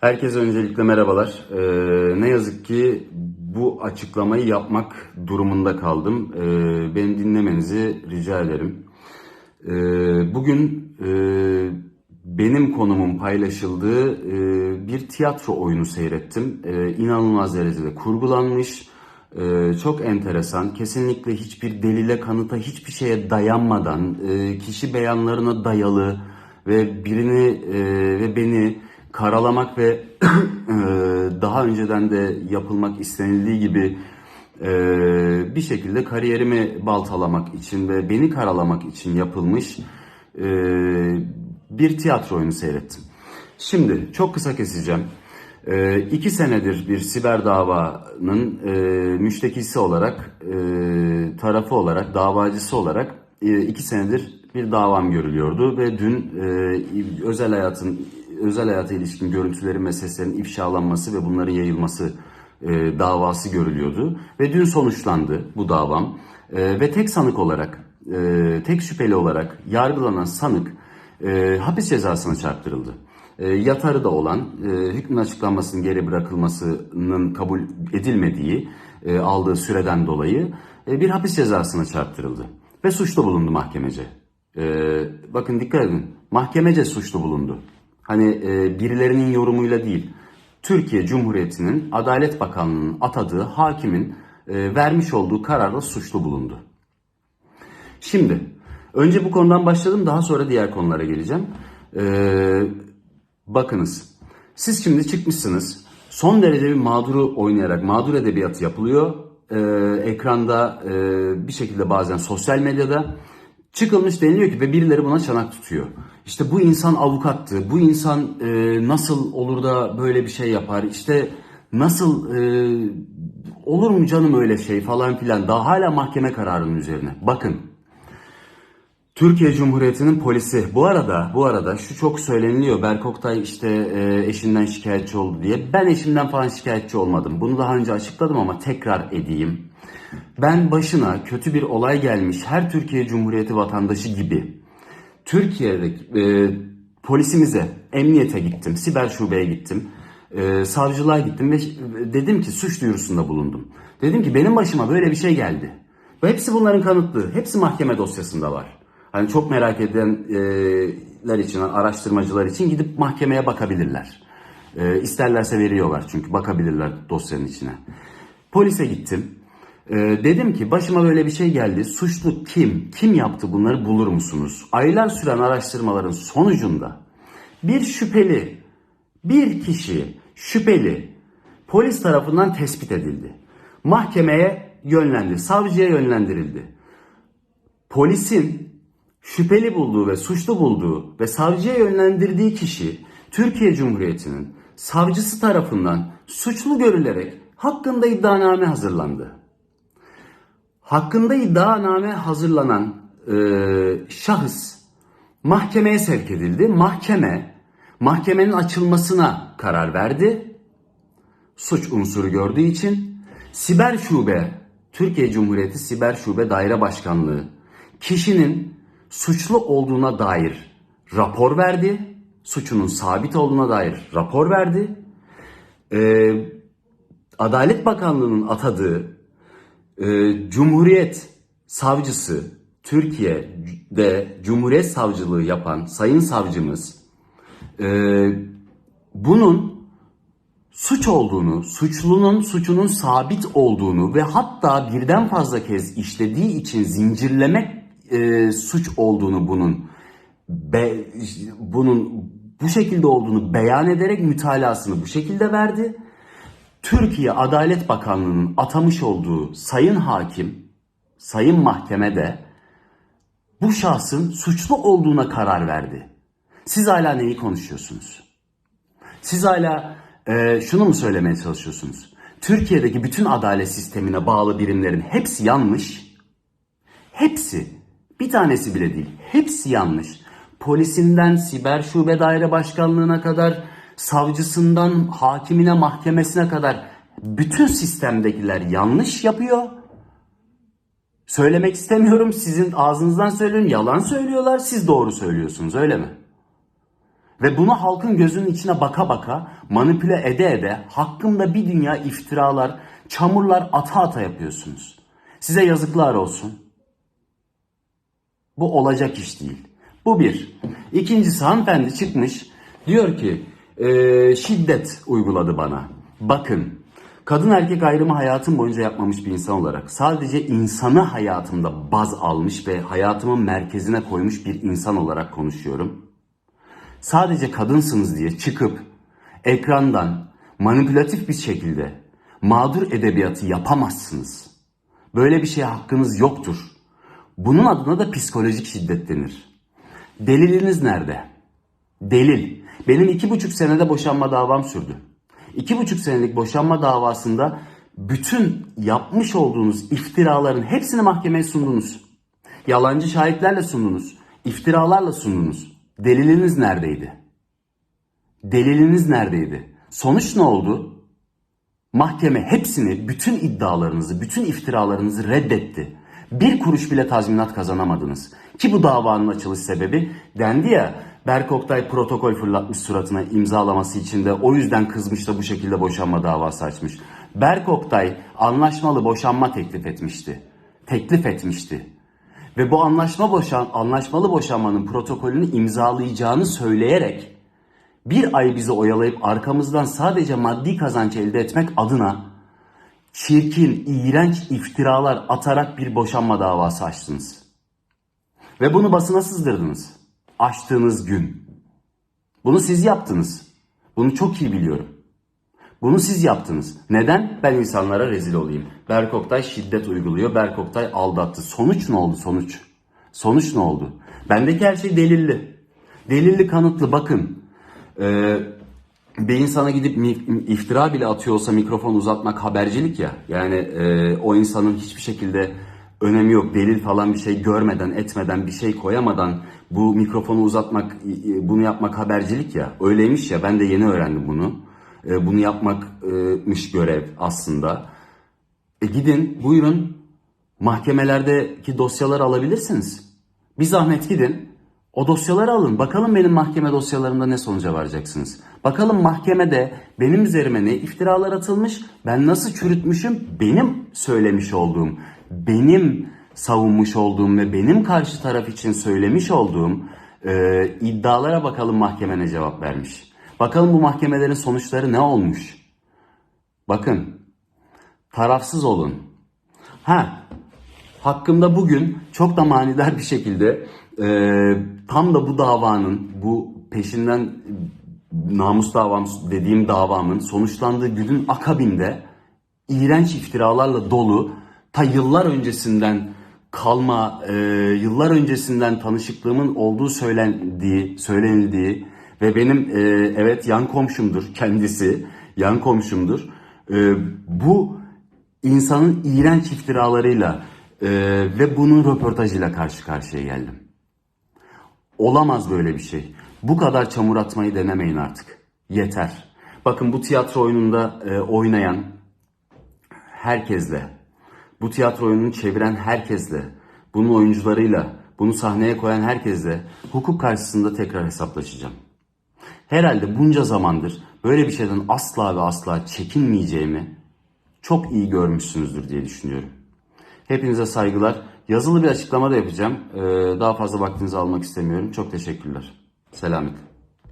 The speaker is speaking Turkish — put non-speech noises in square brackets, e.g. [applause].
Herkese öncelikle merhabalar. Ee, ne yazık ki bu açıklamayı yapmak durumunda kaldım. Ee, beni dinlemenizi rica ederim. Ee, bugün e, benim konumun paylaşıldığı e, bir tiyatro oyunu seyrettim. Ee, inanılmaz derecede kurgulanmış, e, çok enteresan. Kesinlikle hiçbir delile, kanıta, hiçbir şeye dayanmadan, e, kişi beyanlarına dayalı ve birini e, ve beni karalamak ve [clears throat] e, daha önceden de yapılmak istenildiği gibi e, bir şekilde kariyerimi baltalamak için ve beni karalamak için yapılmış e, bir tiyatro oyunu seyrettim. Şimdi çok kısa keseceğim. E, iki senedir bir siber davanın e, müştekisi olarak, tarafı olarak, davacısı olarak iki senedir bir davam görülüyordu ve dün özel hayatın özel hayata ilişkin görüntülerin ve seslerin ifşalanması ve bunların yayılması e, davası görülüyordu ve dün sonuçlandı bu davam E, ve tek sanık olarak e, tek şüpheli olarak yargılanan sanık e, hapis cezasına çarptırıldı. E, yatarı da olan e, hükmün açıklanmasının geri bırakılmasının kabul edilmediği e, aldığı süreden dolayı e, bir hapis cezasına çarptırıldı ve suçlu bulundu mahkemece. E, bakın dikkat edin mahkemece suçlu bulundu. Hani e, birilerinin yorumuyla değil. Türkiye Cumhuriyeti'nin Adalet Bakanlığı'nın atadığı hakimin e, vermiş olduğu kararla suçlu bulundu. Şimdi önce bu konudan başladım daha sonra diğer konulara geleceğim. Ee, bakınız siz şimdi çıkmışsınız son derece bir mağduru oynayarak mağdur edebiyatı yapılıyor. Ee, ekranda e, bir şekilde bazen sosyal medyada çıkılmış deniliyor ki ve birileri buna çanak tutuyor. İşte bu insan avukattı, bu insan e, nasıl olur da böyle bir şey yapar, işte nasıl e, olur mu canım öyle şey falan filan daha hala mahkeme kararının üzerine. Bakın Türkiye Cumhuriyeti'nin polisi. Bu arada, bu arada şu çok söyleniliyor. Berk Oktay işte e, eşinden şikayetçi oldu diye. Ben eşimden falan şikayetçi olmadım. Bunu daha önce açıkladım ama tekrar edeyim. Ben başına kötü bir olay gelmiş her Türkiye Cumhuriyeti vatandaşı gibi Türkiye'deki e, polisimize, emniyete gittim, siber şubeye gittim, e, savcılığa gittim ve dedim ki suç duyurusunda bulundum. Dedim ki benim başıma böyle bir şey geldi. Ve hepsi bunların kanıtlı, hepsi mahkeme dosyasında var. Hani çok merak edenler için, araştırmacılar için gidip mahkemeye bakabilirler. E, isterlerse veriyorlar çünkü bakabilirler dosyanın içine. Polise gittim. E, dedim ki başıma böyle bir şey geldi. Suçlu kim? Kim yaptı bunları bulur musunuz? Aylar süren araştırmaların sonucunda bir şüpheli, bir kişi şüpheli polis tarafından tespit edildi. Mahkemeye yönlendi, savcıya yönlendirildi. Polisin şüpheli bulduğu ve suçlu bulduğu ve savcıya yönlendirdiği kişi Türkiye Cumhuriyeti'nin savcısı tarafından suçlu görülerek hakkında iddianame hazırlandı. Hakkında iddianame hazırlanan e, şahıs mahkemeye sevk edildi. Mahkeme mahkemenin açılmasına karar verdi. Suç unsuru gördüğü için Siber Şube Türkiye Cumhuriyeti Siber Şube Daire Başkanlığı kişinin suçlu olduğuna dair rapor verdi. Suçunun sabit olduğuna dair rapor verdi. Ee, Adalet Bakanlığı'nın atadığı e, Cumhuriyet Savcısı Türkiye'de Cumhuriyet Savcılığı yapan Sayın Savcımız e, bunun suç olduğunu, suçlunun suçunun sabit olduğunu ve hatta birden fazla kez işlediği için zincirlemek e, suç olduğunu bunun be, bunun bu şekilde olduğunu beyan ederek mütalasını bu şekilde verdi. Türkiye Adalet Bakanlığı'nın atamış olduğu sayın hakim, sayın mahkemede bu şahsın suçlu olduğuna karar verdi. Siz hala neyi konuşuyorsunuz? Siz hala e, şunu mu söylemeye çalışıyorsunuz? Türkiye'deki bütün adalet sistemine bağlı birimlerin hepsi yanlış. Hepsi bir tanesi bile değil. Hepsi yanlış. Polisinden siber şube daire başkanlığına kadar, savcısından hakimine, mahkemesine kadar bütün sistemdekiler yanlış yapıyor. Söylemek istemiyorum. Sizin ağzınızdan söylüyorum. Yalan söylüyorlar. Siz doğru söylüyorsunuz. Öyle mi? Ve bunu halkın gözünün içine baka baka manipüle ede ede hakkımda bir dünya iftiralar, çamurlar ata ata yapıyorsunuz. Size yazıklar olsun. Bu olacak iş değil. Bu bir. İkincisi hanımefendi çıkmış diyor ki "Ee, şiddet uyguladı bana. Bakın kadın erkek ayrımı hayatım boyunca yapmamış bir insan olarak sadece insanı hayatımda baz almış ve hayatımın merkezine koymuş bir insan olarak konuşuyorum. Sadece kadınsınız diye çıkıp ekrandan manipülatif bir şekilde mağdur edebiyatı yapamazsınız. Böyle bir şeye hakkınız yoktur. Bunun adına da psikolojik şiddet denir. Deliliniz nerede? Delil. Benim iki buçuk senede boşanma davam sürdü. İki buçuk senelik boşanma davasında bütün yapmış olduğunuz iftiraların hepsini mahkemeye sundunuz. Yalancı şahitlerle sundunuz. iftiralarla sundunuz. Deliliniz neredeydi? Deliliniz neredeydi? Sonuç ne oldu? Mahkeme hepsini, bütün iddialarınızı, bütün iftiralarınızı reddetti. Bir kuruş bile tazminat kazanamadınız. Ki bu davanın açılış sebebi dendi ya Berk Oktay protokol fırlatmış suratına imzalaması için de o yüzden kızmış da bu şekilde boşanma davası açmış. Berk Oktay anlaşmalı boşanma teklif etmişti. Teklif etmişti. Ve bu anlaşma boşan, anlaşmalı boşanmanın protokolünü imzalayacağını söyleyerek bir ay bizi oyalayıp arkamızdan sadece maddi kazanç elde etmek adına çirkin, iğrenç iftiralar atarak bir boşanma davası açtınız. Ve bunu basına sızdırdınız. Açtığınız gün. Bunu siz yaptınız. Bunu çok iyi biliyorum. Bunu siz yaptınız. Neden? Ben insanlara rezil olayım. Berk Oktay şiddet uyguluyor. Berk Oktay aldattı. Sonuç ne oldu sonuç? Sonuç ne oldu? Bendeki her şey delilli. Delilli kanıtlı bakın. Ee, bir insana gidip iftira bile atıyor olsa mikrofon uzatmak habercilik ya. Yani e, o insanın hiçbir şekilde önemi yok. Delil falan bir şey görmeden, etmeden, bir şey koyamadan bu mikrofonu uzatmak, bunu yapmak habercilik ya. Öyleymiş ya. Ben de yeni öğrendim bunu. E, bunu yapmakmış görev aslında. E gidin, buyurun. Mahkemelerdeki dosyaları alabilirsiniz. Bir zahmet gidin. O dosyaları alın. Bakalım benim mahkeme dosyalarımda ne sonuca varacaksınız. Bakalım mahkemede benim üzerime ne iftiralar atılmış, ben nasıl çürütmüşüm, benim söylemiş olduğum, benim savunmuş olduğum ve benim karşı taraf için söylemiş olduğum e, iddialara bakalım mahkeme ne cevap vermiş. Bakalım bu mahkemelerin sonuçları ne olmuş. Bakın, tarafsız olun. Ha, hakkımda bugün çok da manidar bir şekilde e, tam da bu davanın, bu peşinden namus davam dediğim davamın sonuçlandığı günün akabinde iğrenç iftiralarla dolu ta yıllar öncesinden kalma, e, yıllar öncesinden tanışıklığımın olduğu söylendiği, söylenildiği ve benim e, evet yan komşumdur kendisi, yan komşumdur. E, bu insanın iğrenç iftiralarıyla e, ve bunun röportajıyla karşı karşıya geldim. Olamaz böyle bir şey. Bu kadar çamur atmayı denemeyin artık. Yeter. Bakın bu tiyatro oyununda e, oynayan herkesle, bu tiyatro oyununu çeviren herkesle, bunun oyuncularıyla, bunu sahneye koyan herkesle hukuk karşısında tekrar hesaplaşacağım. Herhalde bunca zamandır böyle bir şeyden asla ve asla çekinmeyeceğimi çok iyi görmüşsünüzdür diye düşünüyorum. Hepinize saygılar. Yazılı bir açıklama da yapacağım. Ee, daha fazla vaktinizi almak istemiyorum. Çok teşekkürler. Selamet.